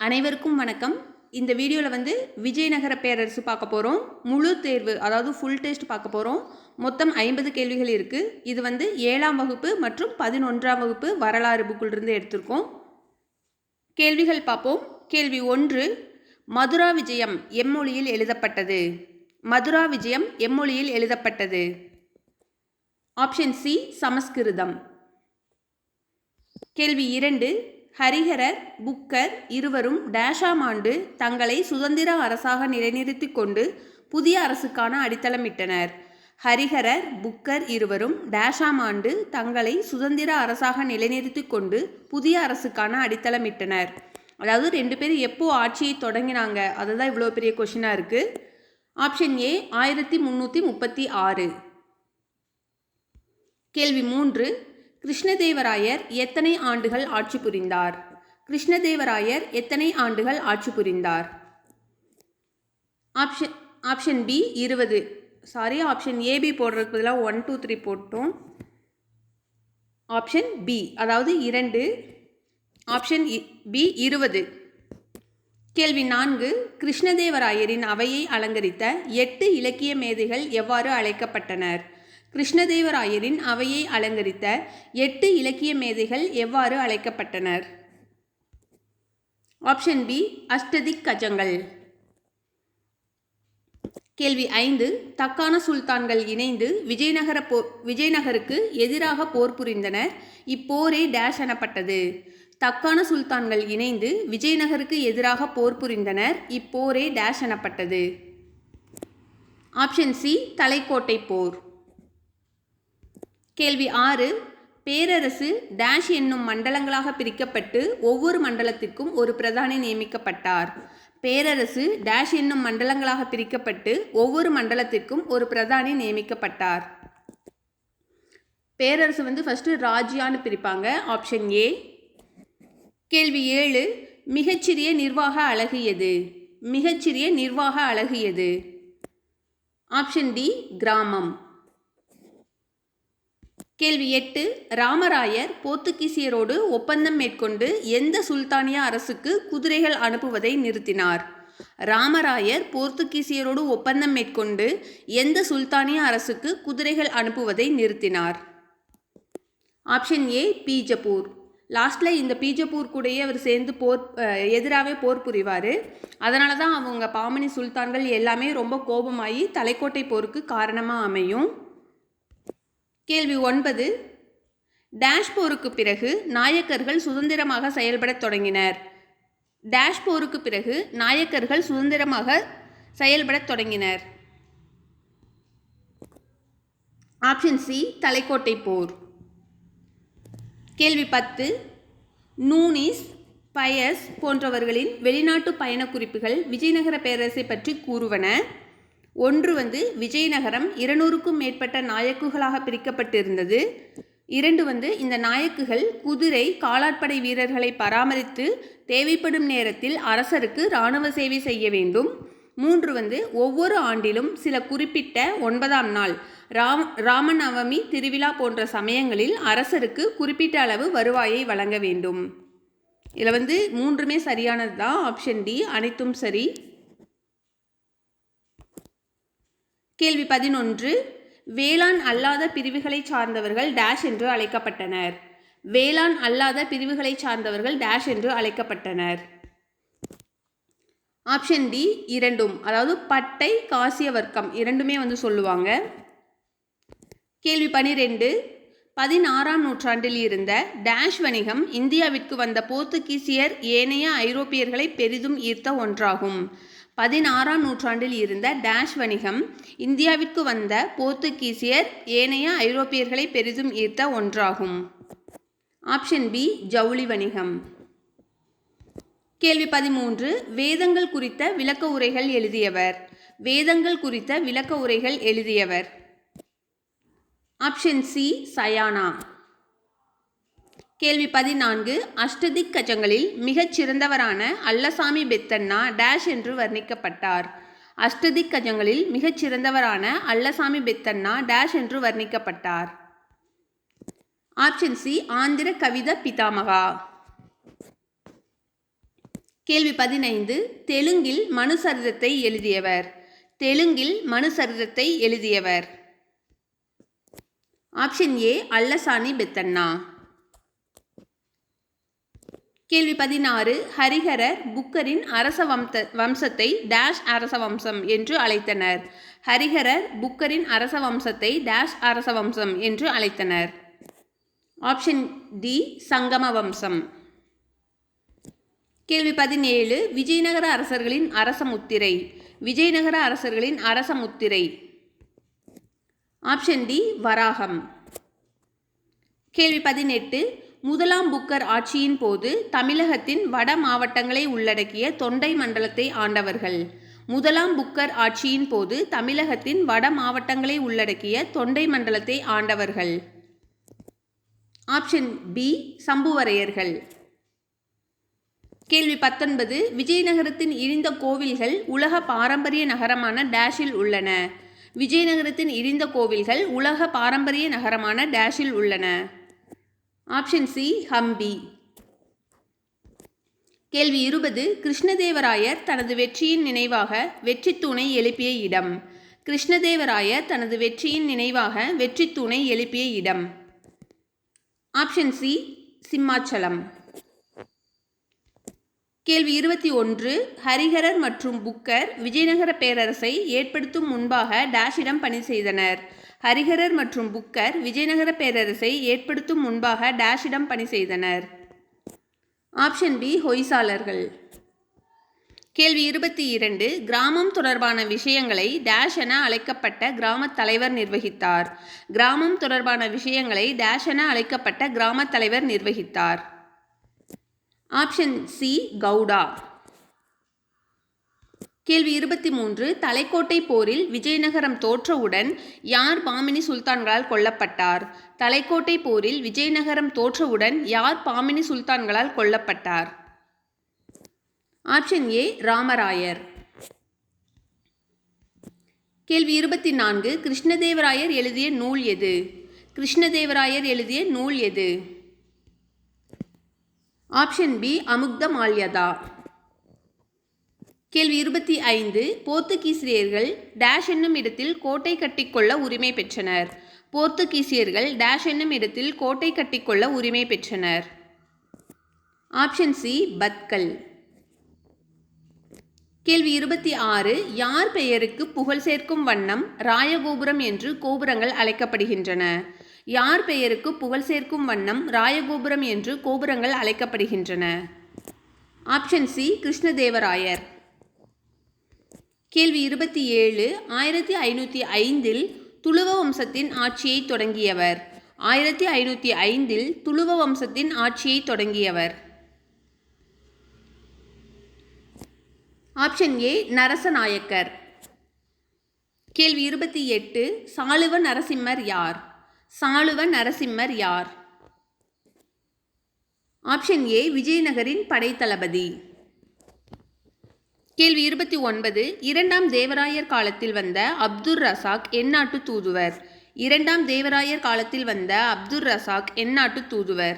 அனைவருக்கும் வணக்கம். இந்த வீடியோவில் வந்து விஜயநகர பேரரசு பார்க்க போகிறோம் முழு தேர்வு அதாவது ஃபுல் டெஸ்ட் பார்க்க போகிறோம் மொத்தம் ஐம்பது கேள்விகள் இருக்குது இது வந்து ஏழாம் வகுப்பு மற்றும் பதினொன்றாம் வகுப்பு வரலாறு புக்கிலிருந்து எடுத்திருக்கோம். கேள்விகள் பார்ப்போம். கேள்வி ஒன்று மதுரா விஜயம் எம்மொழியில் எழுதப்பட்டது. மதுரா விஜயம் எம்மொழியில் எழுதப்பட்டது. ஆப்ஷன் சி சமஸ்கிருதம். கேள்வி இரண்டு ஹரிஹரர் புக்கர் இருவரும் டேஷாம் ஆண்டு தங்களை சுதந்திர அரசாக நிலைநிறுத்திக் கொண்டு புதிய அரசுக்கான அடித்தளமிட்டனர். ஹரிஹரர் புக்கர் இருவரும் டேஷாம் ஆண்டு தங்களை சுதந்திர அரசாக நிலைநிறுத்திக் கொண்டு புதிய அரசுக்கான அடித்தளமிட்டனர். அதாவது ரெண்டு பேரும் எப்போ ஆட்சியை தொடங்கினாங்க? அதுதான் இவ்வளோ பெரிய கொஷினாக இருக்குது ஆப்ஷன் ஏ ஆயிரத்தி முந்நூற்றி முப்பத்தி ஆறு. கேள்வி மூன்று கிருஷ்ணதேவராயர் எத்தனை ஆண்டுகள் ஆட்சி புரிந்தார்? கிருஷ்ணதேவராயர் எத்தனை ஆண்டுகள் ஆட்சி புரிந்தார்? ஆப்ஷன் ஆப்ஷன் பி இருபது. சாரி ஆப்ஷன் ஏபி போடுறதுக்கு பதிலாக ஒன் டூ த்ரீ போட்டோம். ஆப்ஷன் பி அதாவது இரண்டு. ஆப்ஷன் பி இருபது. கேள்வி நான்கு. கிருஷ்ணதேவராயரின் அவையை அலங்கரித்த எட்டு இலக்கிய மேதைகள் எவ்வாறு அழைக்கப்பட்டனர்? கிருஷ்ணதேவராயரின் அவையை அலங்கரித்த எட்டு இலக்கிய மேதைகள் எவ்வாறு அழைக்கப்பட்டனர்? Option B அஷ்டதிக் கஜங்கள். கேள்வி ஐந்து தக்கான சுல்தான்கள் இணைந்து விஜயநகர போ விஜயநகருக்கு எதிராக போர் புரிந்தனர். இப்போரே டேஷ் எனப்பட்டது. தக்கான சுல்தான்கள் இணைந்து விஜயநகருக்கு எதிராக போர் புரிந்தனர். இப்போரே டேஷ் எனப்பட்டது. ஆப்ஷன் சி தலைக்கோட்டை போர். கேள்வி ஆறு பேரரசு டேஷ் என்னும் மண்டலங்களாக பிரிக்கப்பட்டு ஒவ்வொரு மண்டலத்திற்கும் ஒரு பிரதானி நியமிக்கப்பட்டார். பேரரசு டேஷ் என்னும் மண்டலங்களாக பிரிக்கப்பட்டு ஒவ்வொரு மண்டலத்திற்கும் ஒரு பிரதானி நியமிக்கப்பட்டார். பேரரசு வந்து ஃபஸ்ட்டு ராஜ்யான்னு பிரிப்பாங்க ஆப்ஷன் ஏ கேள்வி ஏழு மிகச்சிறிய நிர்வாக அழகு எது? மிகச்சிறிய நிர்வாக அழகு எது? ஆப்ஷன் டி கிராமம். கேள்வி எட்டு ராமராயர் போர்த்துகீசியரோடு ஒப்பந்தம் மேற்கொண்டு எந்த சுல்தானிய அரசுக்கு குதிரைகள் அனுப்புவதை நிறுத்தினார்? ராமராயர் போர்த்துகீசியரோடு ஒப்பந்தம் மேற்கொண்டு எந்த சுல்தானிய அரசுக்கு குதிரைகள் அனுப்புவதை நிறுத்தினார்? Option A Bijapur. லாஸ்ட்டில் இந்த பீஜப்பூர் கூடயே அவர் சேர்ந்து போர் எதிராகவே போர் புரிவார். அதனால தான் அவங்க பாமணி சுல்தான்கள் எல்லாமே ரொம்ப கோபமாகி தலைக்கோட்டை போருக்கு காரணமாக அமையும். கேள்வி ஒன்பது. டேஷ் போருக்கு பிறகு நாயக்கர்கள் சுதந்திரமாக செயல்படத் தொடங்கினர். டேஷ் போருக்கு பிறகு நாயக்கர்கள் சுதந்திரமாக செயல்படத் தொடங்கினர். ஆப்ஷன் சி தலைக்கோட்டை போர். கேள்வி பத்து. நூனிஸ் பயஸ் போன்றவர்களின் வெளிநாட்டு பயண குறிப்புகள் விஜயநகர பேரரசை பற்றி கூறுவன. ஒன்று வந்து விஜயநகரம் இருநூறுக்கும் மேற்பட்ட நாயக்குகளாக பிரிக்கப்பட்டிருந்தது. இரண்டு வந்து இந்த நாயக்குகள் குதிரை காலாட்படை வீரர்களை பராமரித்து தேவைப்படும் நேரத்தில் அரசருக்கு இராணுவ சேவை செய்ய வேண்டும். மூன்று வந்து ஒவ்வொரு ஆண்டிலும் சில குறிப்பிட்ட ஒன்பதாம் நாள் ராம் ராமநவமி திருவிழா போன்ற சமயங்களில் அரசருக்கு குறிப்பிட்ட அளவு வருவாயை வழங்க வேண்டும். இதில் வந்து மூன்றுமே சரியானது தான் ஆப்ஷன் டி அனைத்தும் சரி. கேள்வி பதினொன்று. வேளாண் அல்லாத பிரிவுகளை சார்ந்தவர்கள் டேஷ் என்று அழைக்கப்பட்டனர். வேளாண் அல்லாத பிரிவுகளை சார்ந்தவர்கள் டேஷ் என்று அழைக்கப்பட்டனர். ஆப்ஷன் டி இரண்டும். அதாவது பட்டை காசிய வர்க்கம் இரண்டுமே வந்து சொல்லுவாங்க. கேள்வி பனிரெண்டு. பதினாறாம் நூற்றாண்டில் இருந்த டேஷ் வணிகம் இந்தியாவிற்கு வந்த போர்த்துகீசியர் ஏனைய ஐரோப்பியர்களை பெரிதும் ஈர்த்த ஒன்றாகும். பதினாறாம் நூற்றாண்டில் இருந்த டேஷ் வணிகம் இந்தியாவிற்கு வந்த போர்த்துகீசியர் ஏனைய ஐரோப்பியர்களை பெரிதும் ஈர்த்த ஒன்றாகும். ஆப்ஷன் பி ஜவுளி வணிகம். கேள்வி பதிமூன்று வேதங்கள் குறித்த விளக்க உரைகள் எழுதியவர். வேதங்கள் குறித்த விளக்க உரைகள் எழுதியவர். Option C Sayana. கேள்வி பதினான்கு. அஷ்டதிக் கஜங்களில் மிகச் சிறந்தவரான அல்லசாமி பெத்தண்ணா டேஷ் என்று வர்ணிக்கப்பட்டார். அஷ்டதிக் கஜங்களில் மிகச் சிறந்தவரான அல்லசாமி பெத்தண்ணா டேஷ் என்று வர்ணிக்கப்பட்டார். ஆப்ஷன் சி ஆந்திர கவித பிதாமகா. கேள்வி பதினைந்து. தெலுங்கில் மனுசரிதத்தை எழுதியவர். தெலுங்கில் மனுசரிதத்தை எழுதியவர். ஆப்ஷன் ஏ அல்லசாணி பெத்தண்ணா கேள்வி பதினாறு ஹரிஹரர் புக்கரின் அரச வம்ச வம்சத்தை டேஷ் அரச வம்சம் என்று அழைத்தனர். ஹரிஹரர் புக்கரின் அரச வம்சத்தை டேஷ் அரச வம்சம் என்று அழைத்தனர். ஆப்ஷன் டி சங்கம வம்சம். கேள்வி பதினேழு விஜயநகர அரசர்களின் அரச முத்திரை. விஜயநகர அரசர்களின் அரச முத்திரை. ஆப்ஷன் டி வராகம். கேள்வி பதினெட்டு முதலாம் புக்கர் ஆட்சியின் போது தமிழகத்தின் வட மாவட்டங்களை உள்ளடக்கிய தொண்டை மண்டலத்தை ஆண்டவர்கள். முதலாம் புக்கர் ஆட்சியின் போது தமிழகத்தின் வட மாவட்டங்களை உள்ளடக்கிய தொண்டை மண்டலத்தை ஆண்டவர்கள். ஆப்ஷன் பி சம்புவரையர்கள். கேள்வி பத்தொன்பது விஜயநகரத்தின் இழிந்த கோவில்கள் உலக பாரம்பரிய நகரமான டேஷில் உள்ளன. விஜயநகரத்தின் இடிந்த கோவில்கள் உலக பாரம்பரிய நகரமான டேஷில் உள்ளன. ஆப்ஷன் சி ஹம்பி கேள்வி இருபது கிருஷ்ணதேவராயர் தனது வெற்றியின் நினைவாக வெற்றி தூணை எழுப்பிய இடம். கிருஷ்ணதேவராயர் தனது வெற்றியின் நினைவாக வெற்றி தூணை எழுப்பிய இடம். Option C Simhachalam. கேள்வி இருபத்தி ஒன்று ஹரிஹரர் மற்றும் புக்கர் விஜயநகர பேரரசை ஏற்படுத்தும் முன்பாக டேஷிடம் பணி செய்தனர். ஹரிஹரர் மற்றும் புக்கர் விஜயநகர பேரரசை ஏற்படுத்தும் முன்பாக டேஷிடம் பணி செய்தனர். ஆப்ஷன் பி ஹொய்சாளர்கள் கேள்வி இருபத்தி இரண்டு. கிராமம் தொடர்பான விஷயங்களை டேஷ் என அழைக்கப்பட்ட கிராமத் தலைவர் நிர்வகித்தார். கிராமம் தொடர்பான விஷயங்களை டேஷ் என அழைக்கப்பட்ட கிராமத் தலைவர் நிர்வகித்தார். Option C Gowda. கேள்வி இருபத்தி மூன்று தலைக்கோட்டை போரில் விஜயநகரம் தோற்றவுடன் யார் பாமினி சுல்தான்களால் கொல்லப்பட்டார்? தலைக்கோட்டை போரில் விஜயநகரம் தோற்றவுடன் யார் பாமினி சுல்தான்களால் கொல்லப்பட்டார்? ஆப்ஷன் ஏ ராமராயர். கேள்வி இருபத்தி நான்கு கிருஷ்ணதேவராயர் எழுதிய நூல் எது? கிருஷ்ணதேவராயர் எழுதிய நூல் எது? Option B Amuktamalyada. கேள்வி இருபத்தி ஐந்து. போர்த்துகீசியர்கள் டேஷ் என்னும் இடத்தில் கோட்டை கட்டிக்கொள்ள உரிமை பெற்றனர். போர்த்துகீசியர்கள் டேஷ் என்னும் இடத்தில் கோட்டை கட்டிக்கொள்ள உரிமை பெற்றனர். Option C Bhatkal. கேள்வி இருபத்தி ஆறு. யார் பெயருக்கு புகழ் சேர்க்கும் வண்ணம் ராயகோபுரம் என்று கோபுரங்கள் அழைக்கப்படுகின்றன? யார் பெயருக்கு புகழ் சேர்க்கும் வண்ணம் ராயகோபுரம் என்று கோபுரங்கள் அழைக்கப்படுகின்றன? ஆப்ஷன் சி கிருஷ்ணதேவராயர். கேள்வி இருபத்தி ஏழு ஆயிரத்தி ஐநூற்றி ஐந்தில் துளுவ வம்சத்தின் ஆட்சியை தொடங்கியவர். ஆயிரத்தி ஐநூற்றி ஐந்தில் துளுவ வம்சத்தின் ஆட்சியை தொடங்கியவர். ஆப்ஷன் ஏ நரசநாயக்கர். கேள்வி இருபத்தி எட்டு சாளுவ நரசிம்மர் யார்? சாளுவ நரசிம்மர் யார்? ஆப்ஷன் ஏ விஜயநகரின் படைத்தளபதி. கேள்வி இருபத்தி ஒன்பது. இரண்டாம் தேவராயர் காலத்தில் வந்த அப்துர் ரசாக் எந்நாட்டு தூதுவர். இரண்டாம் தேவராயர் காலத்தில் வந்த அப்துர் ரசாக் எந்நாட்டு தூதுவர்.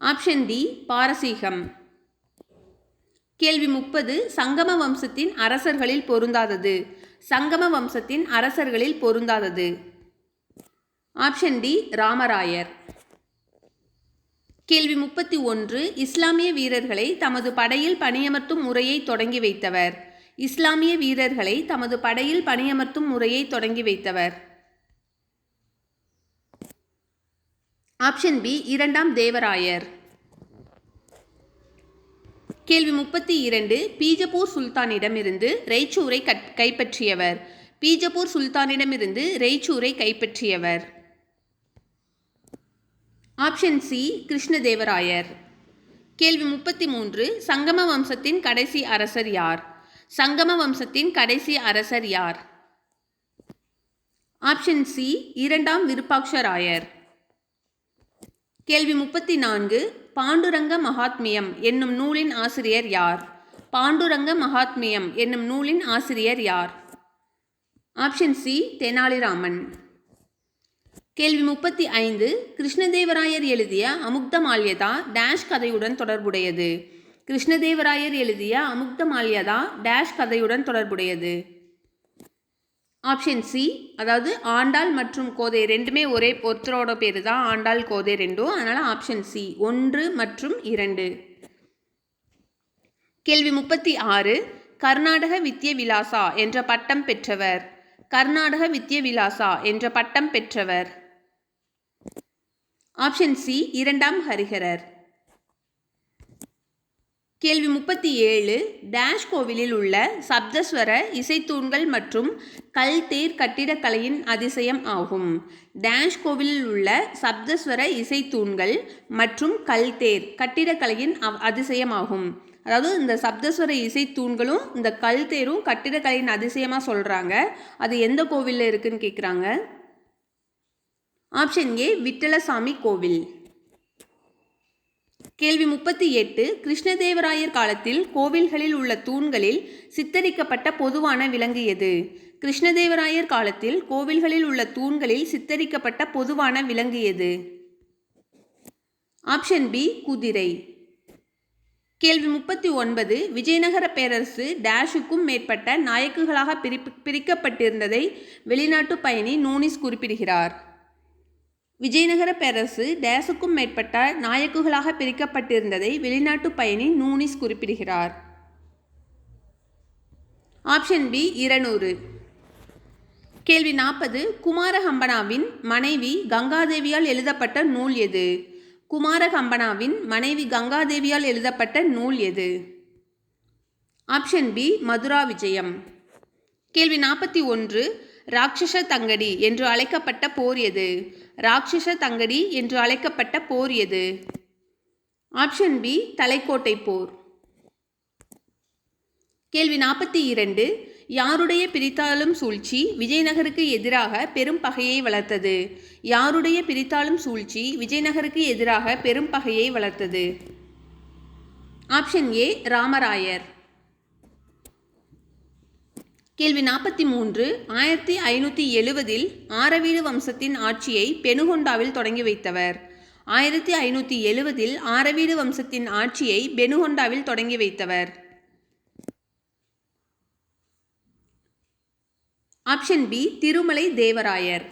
ஆப்ஷன் டி பாரசீகம். கேள்வி முப்பது. சங்கம வம்சத்தின் அரசர்களில் பொருந்தாதது. சங்கம வம்சத்தின் அரசர்களில் பொருந்தாதது. Option D Ramarayar. கேள்வி முப்பத்தி ஒன்று இஸ்லாமிய வீரர்களை தமது படையில் பணியமர்த்தும் முறையை தொடங்கி வைத்தவர். இஸ்லாமிய வீரர்களை தமது படையில் பணியமர்த்தும் முறையை தொடங்கி வைத்தவர். ஆப்ஷன் பி இரண்டாம் தேவராயர். கேள்வி முப்பத்தி இரண்டு பீஜப்பூர் சுல்தானிடமிருந்து ரெய்ச்சூரை கட் கைப்பற்றியவர். பீஜப்பூர் சுல்தானிடமிருந்து ரெய்ச்சூரை கைப்பற்றியவர். ஆப்ஷன் சி கிருஷ்ணதேவராயர். கேள்வி முப்பத்தி மூன்று சங்கம வம்சத்தின் கடைசி அரசர் யார்? சங்கம வம்சத்தின் கடைசி அரசர் யார்? ஆப்ஷன் சி இரண்டாம் விருப்பாக்ஷராயர் கேள்வி முப்பத்தி நான்கு பாண்டுரங்க மகாத்மியம் என்னும் நூலின் ஆசிரியர் யார்? பாண்டுரங்க மகாத்மியம் என்னும் நூலின் ஆசிரியர் யார்? Option C Tenali Raman. கேள்வி முப்பத்தி ஐந்து. கிருஷ்ணதேவராயர் எழுதிய அமுக்த மால்யதா டேஷ் கதையுடன் தொடர்புடையது? கிருஷ்ணதேவராயர் எழுதிய அமுக்தமால்யதா டேஷ் கதையுடன் தொடர்புடையது? Option C. அதாவது ஆண்டாள் மற்றும் கோதை ரெண்டுமே ஒரே ஒருத்தரோட பேர் தான் ஆண்டாள் கோதை ரெண்டும். அதனால் ஆப்ஷன் சி. ஒன்று மற்றும் இரண்டு. கேள்வி முப்பத்தி ஆறு. கர்நாடக வித்ய விலாசா என்ற பட்டம் பெற்றவர். கர்நாடக வித்ய விலாசா என்ற பட்டம் பெற்றவர். ஆப்ஷன் சி இரண்டாம் ஹரிஹரர். கேள்வி முப்பத்தி ஏழு டேஷ் கோவிலில் உள்ள சப்தஸ்வர இசைத்தூண்கள் மற்றும் கல் தேர் கட்டிடக்கலையின் அதிசயம் ஆகும். டேஷ் கோவிலில் உள்ள சப்தஸ்வர இசைத்தூண்கள் மற்றும் கல் தேர் கட்டிடக்கலையின் அவ்- அதிசயமாகும். அதாவது இந்த சப்தஸ்வர இசைத்தூண்களும் இந்த கல் தேரும் கட்டிடக்கலையின் அதிசயமாக சொல்கிறாங்க அது எந்த கோவிலில் இருக்குன்னு கேட்குறாங்க ஆப்ஷன் ஏ விட்டலசாமி கோவில். கேள்வி முப்பத்தி எட்டு கிருஷ்ணதேவராயர் காலத்தில் கோவில்களில் உள்ள தூண்களில் சித்தரிக்கப்பட்ட பொதுவான விலங்கு எது? கிருஷ்ணதேவராயர் காலத்தில் கோவில்களில் உள்ள தூண்களில் சித்தரிக்கப்பட்ட பொதுவான விலங்கு எது? ஆப்ஷன் பி குதிரை. கேள்வி முப்பத்தி ஒன்பது விஜயநகர பேரரசு டேஷுக்கும் மேற்பட்ட நாயக்குகளாக பிரிப்பு பிரிக்கப்பட்டிருந்ததை வெளிநாட்டு பயணி நூனிஸ் குறிப்பிடுகிறார். விஜயநகர பேரரசு டேசுக்கும் மேற்பட்ட நாயக்குகளாக பிரிக்கப்பட்டிருந்ததை வெளிநாட்டு பயணி நூனிஸ் குறிப்பிடுகிறார். ஆப்ஷன் பி இருநூறு. கேள்வி நாற்பது குமாரஹம்பனாவின் மனைவி கங்காதேவியால் எழுதப்பட்ட நூல் எது? குமாரஹம்பனாவின் மனைவி கங்காதேவியால் எழுதப்பட்ட நூல் எது? ஆப்ஷன் பி மதுரா விஜயம். கேள்வி நாற்பத்தி ஒன்று ராட்சச தங்கடி என்று அழைக்கப்பட்ட போர் எது? ராட்சச தங்கடி என்று அழைக்கப்பட்ட போர் எது? ஆப்ஷன் பி தலைக்கோட்டை போர். கேள்வி நாற்பத்தி இரண்டு யாருடைய பிரித்தாளும் சூழ்ச்சி விஜயநகருக்கு எதிராக பெரும் பகையை வளர்த்தது? யாருடைய பிரித்தாளும் சூழ்ச்சி விஜயநகருக்கு எதிராக பெரும் பகையை வளர்த்தது? ஆப்ஷன் ஏ ராமராயர். கேள்வி நாற்பத்தி மூன்று ஆயிரத்தி ஐநூற்றி எழுவதில் ஆரவீடு வம்சத்தின் ஆட்சியை பெனுகொண்டாவில் தொடங்கி வைத்தவர். ஆயிரத்தி ஐநூற்றி எழுவதில் ஆரவீடு வம்சத்தின் ஆட்சியை பெனுகொண்டாவில் தொடங்கி வைத்தவர். ஆப்ஷன் பி திருமலை தேவராயர்.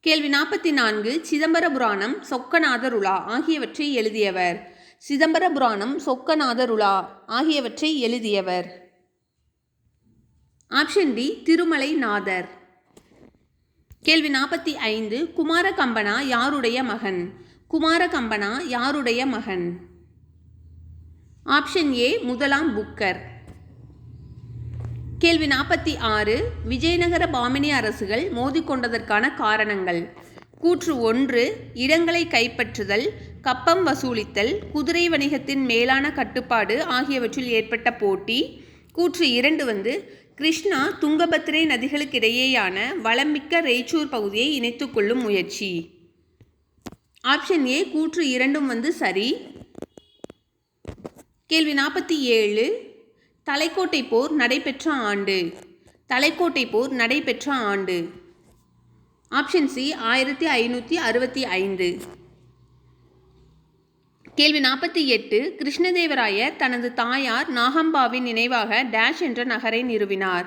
கேள்வி நாற்பத்தி நான்கு சிதம்பர புராணம் சொக்கநாதருலா ஆகியவற்றை எழுதியவர். சிதம்பர புராணம் சொக்கநாதருலா ஆகியவற்றை எழுதியவர். ஆப்ஷன் டி திருமலை நாதர். கேள்வி நாற்பத்தி ஐந்து குமார கம்பனா யாருடைய மகன்? குமார கம்பனா யாருடைய மகன்? ஆப்ஷன் ஏ முதலாம் புக்கர். கேள்வி நாற்பத்தி ஆறு விஜயநகர பாமினி அரசுகள் மோதிக்கொண்டதற்கான காரணங்கள். கூற்று ஒன்று இடங்களை கைப்பற்றுதல் கப்பம் வசூலித்தல் குதிரை வணிகத்தின் மேலான கட்டுப்பாடு ஆகியவற்றில் ஏற்பட்ட போட்டி. கூற்று இரண்டு வந்து கிருஷ்ணா துங்கபத்ரே நதிகளுக்கிடையேயான வளமிக்க ரெய்ச்சூர் பகுதியை இணைத்துக்கொள்ளும் முயற்சி. ஆப்ஷன் ஏ கூற்று இரண்டும் வந்து சரி. கேள்வி நாற்பத்தி ஏழு. தலைக்கோட்டை போர் நடைபெற்ற ஆண்டு. தலைக்கோட்டை போர் நடைபெற்ற ஆண்டு. ஆப்ஷன் சி ஆயிரத்தி ஐநூற்றி அறுபத்தி ஐந்து. கேள்வி நாற்பத்தி எட்டு கிருஷ்ணதேவராயர் தனது தாயார் நாகம்பாவின் நினைவாக டேஷ் என்ற நகரை நிறுவினார்.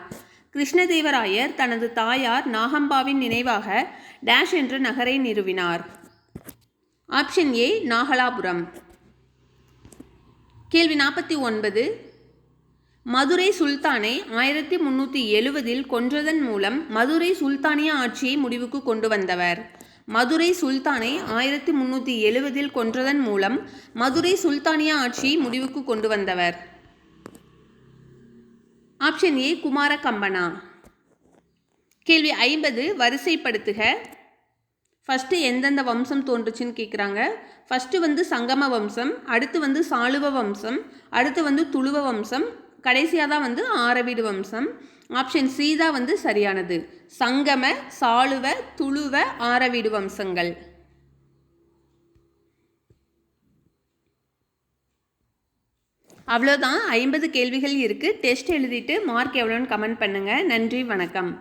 கிருஷ்ணதேவராயர் தனது தாயார் நாகம்பாவின் நினைவாக டேஷ் என்ற நகரை நிறுவினார். Option A Nagalapuram. கேள்வி நாற்பத்தி ஒன்பது மதுரை சுல்தானை ஆயிரத்தி முன்னூற்றி எழுவதில் கொன்றதன் மூலம் மதுரை சுல்தானிய ஆட்சியை முடிவுக்கு கொண்டு வந்தவர். மதுரை சுல்தானை ஆயிரத்தி முன்னூற்றி எழுவதில் கொன்றதன் மூலம் மதுரை சுல்தானிய ஆட்சியை முடிவுக்கு கொண்டு வந்தவர். ஆப்ஷன் ஏ குமார கம்பனா கேள்வி ஐம்பது வரிசைப்படுத்துக. ஃபஸ்ட்டு எந்தெந்த வம்சம் தோன்றுச்சுன்னு கேட்குறாங்க ஃபஸ்ட்டு வந்து சங்கம வம்சம் அடுத்து வந்து சாளுவ வம்சம் அடுத்து வந்து துளுவ வம்சம் கடைசியாக தான் வந்து ஆரவீடு வம்சம். ஆப்ஷன் சி தான் வந்து சரியானது. சங்கம சாளுவ துளுவ ஆரவீடு வம்சங்கள். அவ்வளோதான். ஐம்பது கேள்விகள் இருக்குது டெஸ்ட் எழுதிட்டு மார்க் எவ்வளோன்னு கமெண்ட் பண்ணுங்கள் நன்றி வணக்கம்.